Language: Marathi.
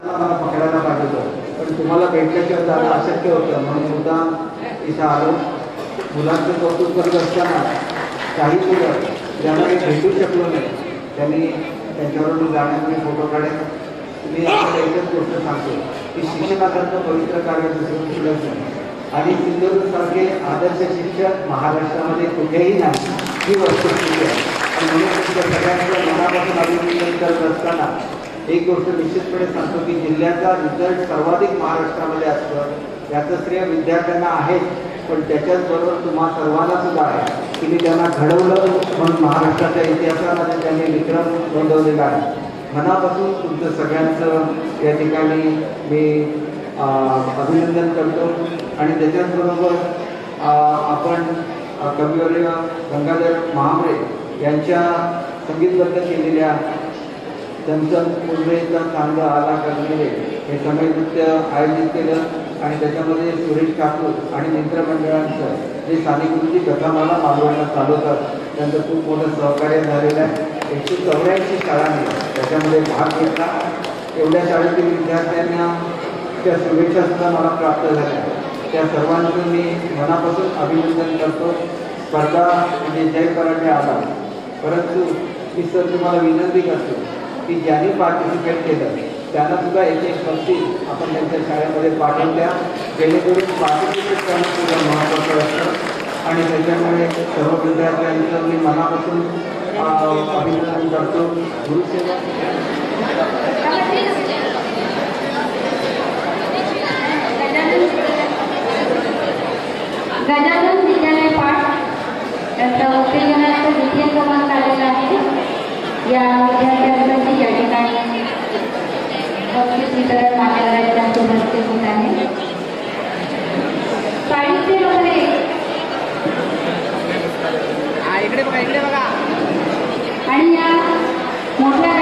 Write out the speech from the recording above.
पकडायला पाहिजे होतं पण तुम्हाला भेटल्याशिवाय जाणं अशक्य होतं. म्हणून सुद्धा इथं आलो. मुलांचं कौतुक करत असताना काही मुलं ज्यांना मी भेटू शकलो नाही त्यांनी त्यांच्यावरून जाण्यात फोटो काढेन मी आपल्याला एकच गोष्ट सांगतो की शिक्षणासारखं पवित्र कार्य दुसरं कुठलंच नाही. आणि सिंधुदुर्गसारखे आदर्श शिक्षक महाराष्ट्रामध्ये कुठेही नाही ही वस्तुस्थिती आहे. आणि म्हणून तुमच्या सगळ्यांचं मनापासून अभिनंदन करत असताना एक गोष्ट निश्चितपणे सांगतो की जिल्ह्याचा रिझल्ट सर्वाधिक महाराष्ट्रामध्ये असतं. याचं श्रेय विद्यार्थ्यांना आहे पण त्याच्याच बरोबर तुम्हा सर्वांना सुद्धा आहे की मी त्यांना घडवलं म्हणून महाराष्ट्राच्या इतिहासामध्ये त्यांनी विक्रम नोंदवलेला आहे. मनापासून तुमचं सगळ्यांचं या ठिकाणी मी अं, अभिनंदन करतो. आणि त्याच्याचबरोबर अं, आपण कविवर्य गंगाधर महामरे यांच्या संगीतबद्ध केलेल्या चंचल मुंबईचा चांगला आला करणे हे समय नृत्य आयोजित केलं आणि त्याच्यामध्ये सुरेश ठाकूर आणि मित्रमंडळांचं जे सानिकृती कथामाला मागवण्यात चालवतात त्यांचं खूप मोठं सहकार्य झालेलं आहे. एकशे चौऱ्याऐंशी शाळांनी त्याच्यामध्ये भाग घेतला. एवढ्या शाळेतील विद्यार्थ्यांना त्या शुभेच्छा सुद्धा मला प्राप्त झाल्या. त्या सर्वांचं मी मनापासून अभिनंदन करतो. स्पर्धा म्हणजे जय पराठे आला. परंतु मी सर तुम्हाला विनंती करतो की ज्यांनी पार्टिसिपेट केलं त्यांना सुद्धा एक एक बक्षीस आपण त्यांच्या शाळेमध्ये पाठवल्या जेणेकरून पार्टिसिपेट करणं सुद्धा महत्त्वाचं असतं. आणि त्याच्यामुळे सर्व विद्यार्थ्यांचं मी मनापासून अभिनंदन करतो. गुरुसेवा गजानन विद्यालय पाठ त्यांचा उत्तेजनाचा द्वितीय क्रमांक आलेला आहे. या विद्यार्थ्यांचा बक्षीस वितरण मान्यवरांच्या उपस्थित होत आहे साहित्यमध्ये आणि या मोठ्या